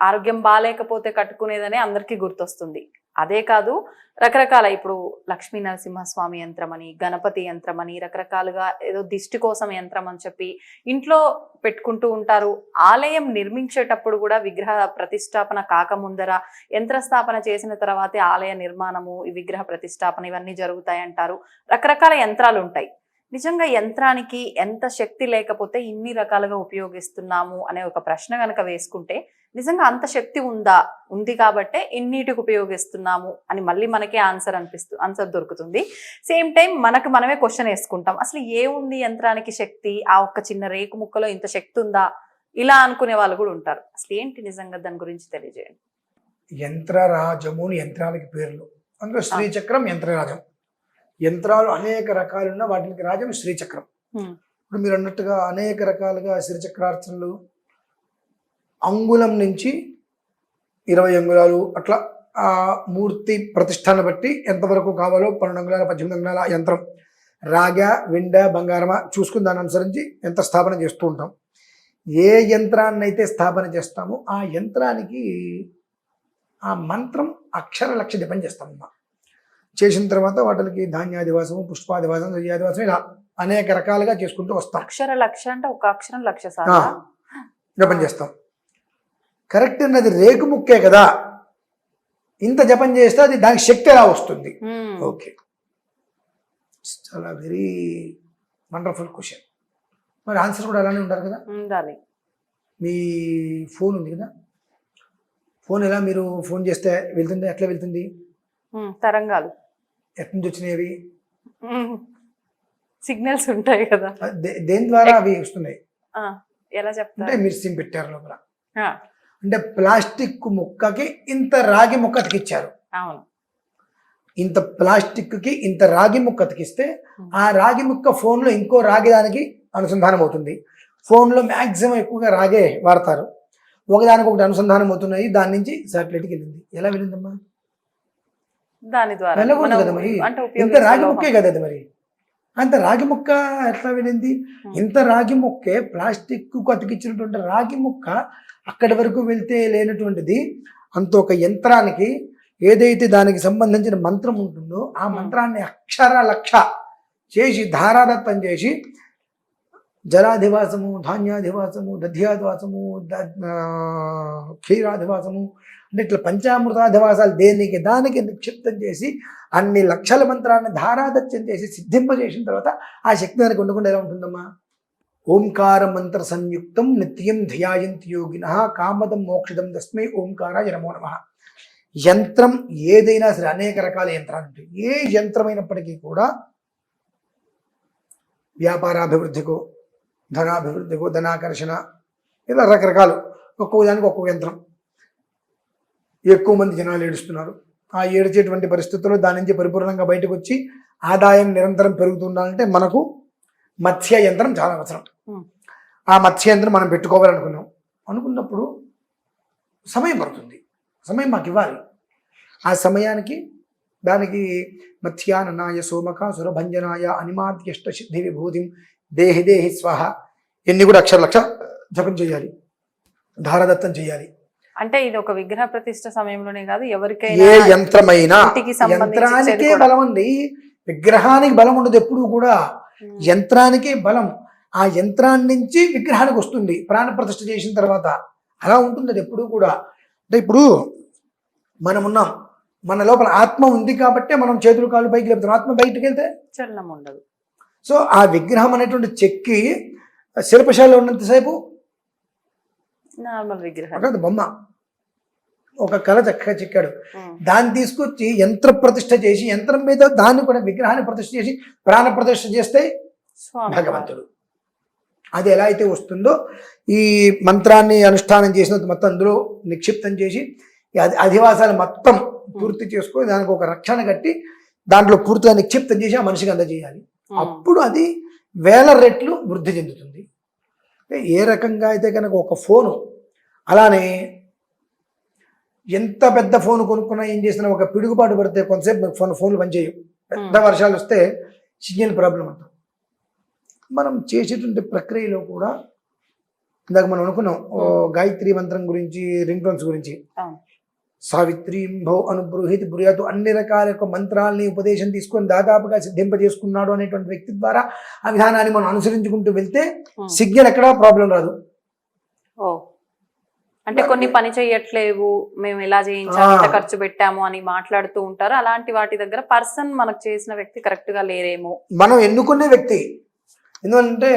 ఆరోగ్యం బాగాలేకపోతే కట్టుకునేదనే అందరికీ గుర్తొస్తుంది. అదే కాదు రకరకాల ఇప్పుడు లక్ష్మీ నరసింహస్వామి యంత్రం అని గణపతి యంత్రం అని రకరకాలుగా ఏదో దిష్టి కోసం యంత్రం అని చెప్పి ఇంట్లో పెట్టుకుంటూ ఉంటారు. ఆలయం నిర్మించేటప్పుడు కూడా విగ్రహ ప్రతిష్టాపన కాకముందర యంత్ర స్థాపన చేసిన తర్వాతే ఆలయ నిర్మాణము ఈ విగ్రహ ప్రతిష్టాపన ఇవన్నీ జరుగుతాయి అంటారు రకరకాల యంత్రాలు ఉంటాయి నిజంగా యంత్రానికి ఎంత శక్తి లేకపోతే ఇన్ని రకాలుగా ఉపయోగిస్తున్నాము అనే ఒక ప్రశ్న కనుక వేసుకుంటే నిజంగా అంత శక్తి ఉందా? ఉంది కాబట్టే ఇన్నిటికి ఉపయోగిస్తున్నాము అని మళ్ళీ మనకే ఆన్సర్ అనిపిస్తు ఆన్సర్ దొరుకుతుంది. సేమ్ టైం మనకు మనమే క్వశ్చన్ వేసుకుంటాం. అసలు ఏ ఉంది యంత్రానికి శక్తి? ఆ ఒక్క చిన్న రేకు ముక్కలో ఇంత శక్తి ఉందా? ఇలా అనుకునే వాళ్ళు కూడా ఉంటారు. అసలు ఏంటి నిజంగా దాని గురించి తెలియజేయండి. యంత్రరాజము యంత్రాలకి పేర్లు. అందులో శ్రీచక్రం యంత్రరాజం. యంత్రాలు అనేక రకాలున్న వాటికి రాజం శ్రీచక్రం. ఇప్పుడు మీరు అన్నట్టుగా అనేక రకాలుగా శ్రీచక్రార్చనలు అంగుళం నుంచి ఇరవై అంగుళాలు అట్లా ఆ మూర్తి ప్రతిష్టాన్ని బట్టి ఎంతవరకు కావాలో పన్నెండు అంగుళాల పద్దెనిమిది అంగుళాల యంత్రం రాగ విండ బంగారమ చూసుకుని దాన్ని అనుసరించి యంత్ర స్థాపన చేస్తూ ఉంటాం. ఏ యంత్రాన్ని అయితే స్థాపన చేస్తామో ఆ యంత్రానికి ఆ మంత్రం అక్షర లక్ష జపం చేస్తాం అమ్మా చేసిన తర్వాత వాటికి ధాన్యాదివాసము పుష్పాదివాసం దయ్యాదివాసం ఇలా అనేక రకాలుగా చేసుకుంటూ వస్తాం. అక్షర లక్ష అంటే ఒక అక్షరం లక్ష జపం చేస్తాం. కరెక్ట్ అన్నది రేకు ముక్కే కదా. ఇంత జపం చేస్తే అది దానికి శక్తి ఎలా వస్తుంది. ఓకే. చాలా వెరీ వండర్ఫుల్ క్వశ్చన్ మరి ఆన్సర్ కూడా అలానే ఉంటారు కదా? ఉండాలి. మీ ఫోన్ ఉంది కదా? ఫోన్ ఎలా మీరు ఫోన్ చేస్తే వెళ్తుంది? ఎట్లా వెళ్తుంది? తరంగాలు. ఎక్కడి నుంచి వచ్చినాయి సిగ్నల్స్ ఉంటాయి కదా. దేని ద్వారా అవి వస్తున్నాయి? ఎలా అంటే చెప్తారు సిమ్ పెట్టారు లోపల. అంటే ప్లాస్టిక్ ముక్కకి ఇంత రాగి ముక్క అతికిచ్చారు. అవును. ఇంత ప్లాస్టిక్కి ఇంత రాగి ముక్క అతికిస్తే ఆ రాగి ముక్క ఫోన్లో ఇంకో రాగి దానికి అనుసంధానం అవుతుంది. ఫోన్లో మ్యాక్సిమం ఎక్కువగా రాగే వాడతారు. ఒకదానికి ఒకటి అనుసంధానం అవుతున్నాయి. దాని నుంచి శాటిలైట్కి వెళ్ళింది. ఎలా వెళ్ళిందమ్మా? దాని ద్వారా అంటే ఇంత రాగి. ముక్కే కదా అది మరి అంత రాగి ముక్క ఎట్లా వెళ్ళింది. ఇంత రాగి ముక్కే ప్లాస్టిక్ అతికించినటువంటి రాగి ముక్క అక్కడి వరకు వెళ్తే లేనటువంటిది అంత ఒక యంత్రానికి ఏదైతే దానికి సంబంధించిన మంత్రం ఉంటుందో ఆ. మంత్రాన్ని అక్షర లక్ష చేసి ధారాదత్తం చేసి జలాధివాసము ధాన్యాధివాసము దధ్యాధివాసము ద- క్షీరాధివాసము అంటే ఇట్లా పంచామృతాధివాసాలు దేనికి దానికి నిక్షిప్తం చేసి అన్ని లక్షల మంత్రాన్ని ధారాదత్యం చేసి సిద్ధింపజేసిన తర్వాత ఆ శక్తి దానికి ఉండకుండా ఎలా ఉంటుందమ్మా? ఓంకార మంత్ర సంయుక్తం నిత్యం ధ్యాయంతి యోగిన కామదం మోక్షదం తస్మై ఓంకారాయ నమో నమ. యంత్రం ఏదైనా సరే అనేక రకాల యంత్రాలు ఉంటాయి. ఏ యంత్రమైనప్పటికీ కూడా వ్యాపారాభివృద్ధికో ధనాభివృద్ధికో ధనాకర్షణ ఇలా రకరకాలు. ఒక్కొక్క దానికి ఒక్కొక్క యంత్రం. ఎక్కువ మంది జనాలు ఏడుస్తున్నారు. ఆ ఏడ్చేటువంటి పరిస్థితుల్లో దాని నుంచి పరిపూర్ణంగా బయటకు వచ్చి ఆదాయం నిరంతరం పెరుగుతుండాలంటే మనకు మత్స్య యంత్రం చాలా అవసరం. ఆ మత్స్య యంత్రం మనం పెట్టుకోవాలనుకున్నాం. అనుకున్నప్పుడు సమయం పడుతుంది. సమయం మాకు ఇవ్వాలి. ఆ సమయానికి దానికి మత్స్యాననాయ సోమక సురభంజనాయ అనిమాద్యష్ట సిద్ధి విభూతిం దేహి దేహి స్వాహ. ఎన్ని కూడా అక్షర లక్ష జపం చేయాలి. ధారదత్తం చేయాలి. అంటే ఇది ఒక విగ్రహ ప్రతిష్ట సమయంలోనే కాదు ఏ ఎవరికైనా యంత్రమైనా ఇంటికి సంబంధించి యంత్రానికే. బలం ఉంది. విగ్రహానికి బలం ఉండదు ఎప్పుడు కూడా. యంత్రానికే బలం. ఆ యంత్రాన్ని నుంచి విగ్రహానికి వస్తుంది. ప్రాణ ప్రతిష్ఠ చేసిన తర్వాత అలా ఉంటుంది అది ఎప్పుడు కూడా. అంటే ఇప్పుడు మనం ఉన్నాం మన లోపల ఆత్మ ఉంది కాబట్టే మనం చేతులు కాళ్ళు పైకి లేపుతాం. ఆత్మ బయటకు వెళ్తే చలనం ఉండదు. సో ఆ విగ్రహం అనేటువంటి చెక్కి శిల్పశాలలో ఉన్నంతసేపు నార్మల్ విగ్రహం. బొమ్మ. ఒక కళ చక్కగా చెక్కాడు. దాన్ని తీసుకొచ్చి యంత్ర ప్రతిష్ఠ చేసి యంత్రం మీద దాన్ని కూడా విగ్రహాన్ని ప్రతిష్ఠ చేసి ప్రాణ ప్రతిష్ఠ చేస్తే భగవంతుడు. అది ఎలా అయితే వస్తుందో ఈ మంత్రాన్ని అనుష్ఠానం చేసిన మొత్తం అందులో నిక్షిప్తం చేసి అధివాసాలు మొత్తం పూర్తి చేసుకొని దానికి ఒక రక్షణ కట్టి దాంట్లో పూర్తిగా నిక్షిప్తం చేసి ఆ మనిషికి అందజేయాలి. అప్పుడు అది వేల రెట్లు వృద్ధి చెందుతుంది. ఏ రకంగా అయితే కనుక ఒక ఫోను అలానే ఎంత పెద్ద ఫోన్ కొనుక్కున్నా ఏం చేసినా ఒక పిడుగుపాటు పడితే కొంతసేపు మీకు ఫోన్ ఫోన్లు పనిచేయవు. పెద్ద వర్షాలు వస్తే సిగ్నల్ ప్రాబ్లం అంటాం. మనం చేసేటువంటి ప్రక్రియలో కూడా ఇందాక మనం అనుకున్నాం గాయత్రి మంత్రం గురించి రింగ్ టోన్స్ గురించి. సావిత్రి భౌ అనుబృహితి బృహతు అన్ని రకాల యొక్క మంత్రాల్ని ఉపదేశం తీసుకొని దాదాపుగా సిద్ధింపజేసుకున్నాడు అనేటువంటి వ్యక్తి ద్వారా ఆ విధానాన్ని మనం అనుసరించుకుంటూ వెళ్తే. సిగ్నల్ ఎక్కడా ప్రాబ్లం రాదు. అంటే కొన్ని పని చెయ్యట్లేవు మేము ఇలా చేయించాము. ఇంత ఖర్చు పెట్టాము అని మాట్లాడుతూ ఉంటారు. అలాంటి వాటి దగ్గర పర్సన్ మనకు చేసిన వ్యక్తి కరెక్ట్గా లేరేమో. మనం ఎన్నుకునే వ్యక్తి. ఎందుకంటే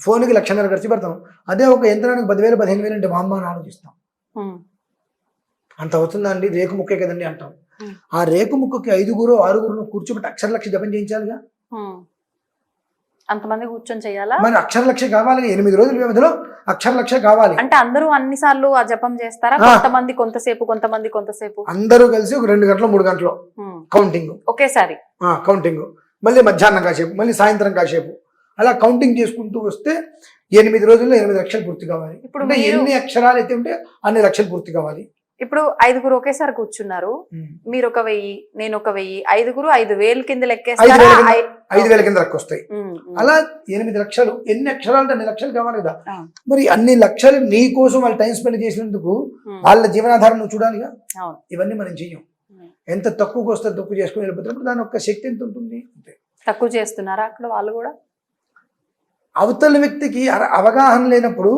ఫోన్కి లక్షన్నర ఖర్చు పెడతాం. అదే ఒక యంత్రానికి పదివేలు పదిహేను వేలు అంటే మా అమ్మ అని ఆలోచిస్తాం. అంత అవుతుందండి రేకు ముక్కే కదండి అంటాం. ఆ. రేకు ముక్కకి ఐదుగురు ఆరుగురు కూర్చోబెట్టి అక్షర లక్ష జపం చేయించాలిగా. అంతమంది కూర్చొని చెయ్యాలా మరి అక్షర లక్ష కావాలి ఎనిమిది రోజుల వ్యవధిలో అక్షర లక్ష కావాలి. అంటే అందరూ అన్ని సార్లు ఆ జపం చేస్తారా. కొంతమంది కొంతసేపు కొంతమంది కొంతసేపు? అందరూ కలిసి ఒక రెండు గంటలు మూడు గంటలు కౌంటింగ్ ఒకేసారి? కౌంటింగ్ మళ్ళీ మధ్యాహ్నం కాసేపు మళ్ళీ సాయంత్రం కాసేపు. అలా కౌంటింగ్ చేసుకుంటూ వస్తే ఎనిమిది రోజుల్లో ఎనిమిది లక్షలు పూర్తి కావాలి. ఇప్పుడు ఎన్ని అక్షరాలు అయితే ఉంటే అన్ని లక్షలు పూర్తి కావాలి. ఇప్పుడు ఐదుగురు ఒకేసారి కూర్చున్నారు. మీరు ఒక వెయ్యి నేను ఒక వెయ్యి ఐదుగురు ఐదు వేలు కింద లెక్కేస్తారా? ఐదు వేల కింద లెక్క వస్తాయి. అలా ఎనిమిది లక్షలు ఎన్ని అక్షరాలు అంటే అన్ని లక్షలు కావాలి కదా. మరి అన్ని లక్షలు నీ కోసం వాళ్ళు టైం స్పెండ్ చేసినందుకు వాళ్ళ జీవనాధారం నువ్వు చూడాలిగా. ఇవన్నీ మనం చెయ్యం. ఎంత తక్కువకి వస్తే తక్కువ చేసుకుని వెళ్ళిపోతున్నప్పుడు దాని యొక్క శక్తి ఎంత ఉంటుంది? అంతే. తక్కువ చేస్తున్నారా అక్కడ వాళ్ళు కూడా? అవతల వ్యక్తికి అవగాహన లేనప్పుడు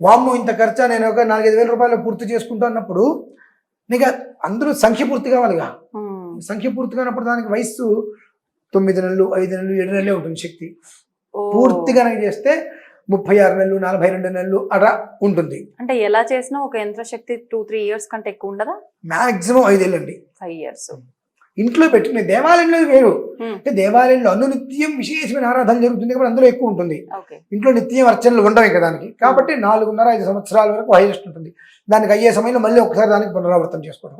వామ్మో ఇంత ఖర్చా? నేను ఒక నాలుగైదు వేల రూపాయలు పూర్తి చేసుకుంటా అన్నప్పుడు నీకు అందరూ సంఖ్య పూర్తి కావాలిగా. సంఖ్య పూర్తి కానప్పుడు దానికి వయస్సు తొమ్మిది నెలలు ఐదు నెలలు ఏడు నెలలే ఉంటుంది శక్తి. పూర్తిగా చేస్తే ముప్పై ఆరు నెలలు నలభై రెండు నెలలు అలా ఉంటుంది. అంటే ఎలా చేసినా ఒక యంత్ర శక్తి టూ త్రీ ఇయర్స్ కంటే ఎక్కువ ఉండదా? మాక్సిమం ఐదేళ్ళండి. Five years. ఇంట్లో పెట్టుకునే దేవాలయంలో వేరు. అంటే దేవాలయంలో అనునిత్యం విశేషమైన ఆరాధన జరుగుతుంది కాబట్టి అందులో ఎక్కువ ఉంటుంది. ఇంట్లో నిత్యం అర్చనలు ఉండవు ఇంకా దానికి. కాబట్టి నాలుగున్నర ఐదు సంవత్సరాల వరకు హైయెస్ట్ ఉంటుంది. దానికి అయ్యే సమయంలో మళ్ళీ ఒకసారి దానికి పునరావృతం చేసుకోవడం.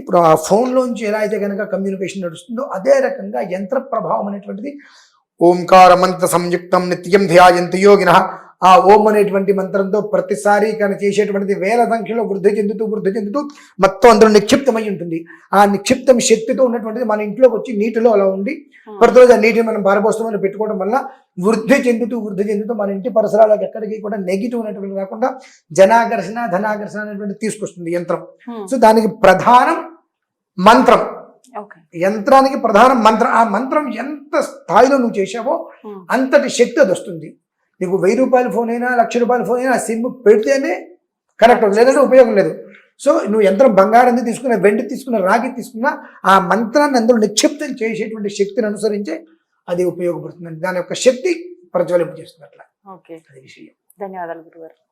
ఇప్పుడు ఆ ఫోన్లోంచి ఎలా అయితే కనుక కమ్యూనికేషన్ నడుస్తుందో అదే రకంగా యంత్ర ప్రభావం అనేటువంటిది ఓంకార మంత్ర సంయుక్తం నిత్యం ధ్యాయంతి యోగిన ఆ ఓం అనేటువంటి మంత్రంతో ప్రతిసారి కానీ చేసేటువంటిది వేల సంఖ్యలో వృద్ధి చెందుతూ వృద్ధి చెందుతూ మొత్తం అందులో నిక్షిప్తమై ఉంటుంది. ఆ నిక్షిప్తం శక్తితో ఉన్నటువంటిది మన ఇంట్లోకి వచ్చి నీటిలో అలా ఉండి ప్రతిరోజు ఆ నీటిని మనం పారపోస్తామని పెట్టుకోవడం వల్ల వృద్ధి చెందుతూ వృద్ధి చెందుతూ మన ఇంటి పరిసరాలకు ఎక్కడికి కూడా నెగిటివ్ అనేటువంటి రాకుండా జనాకర్షణ ధనాకర్షణ అనేటువంటి తీసుకొస్తుంది యంత్రం. సో దానికి ప్రధానం మంత్రం. యంత్రానికి ప్రధానం మంత్రం. ఆ మంత్రం ఎంత స్థాయిలో నువ్వు చేసావో అంతటి శక్తి అది వస్తుంది. నీకు వెయ్యి రూపాయల ఫోన్ అయినా లక్ష రూపాయల ఫోన్ అయినా సిమ్ పెడితేనే కరెక్ట్ అవుతుంది. లేదంటే ఉపయోగం లేదు. సో నువ్వు యంత్రం బంగారం తీసుకున్న వెండి తీసుకున్న రాగి తీసుకున్న ఆ మంత్రాన్ని అందులో నిక్షిప్తం చేసేటువంటి శక్తిని అనుసరించే అది ఉపయోగపడుతుంది దాని యొక్క శక్తి ప్రజ్వలింపజేస్తుంది అట్లా. ఓకే. అది విషయం. ధన్యవాదాలు గురుగారు.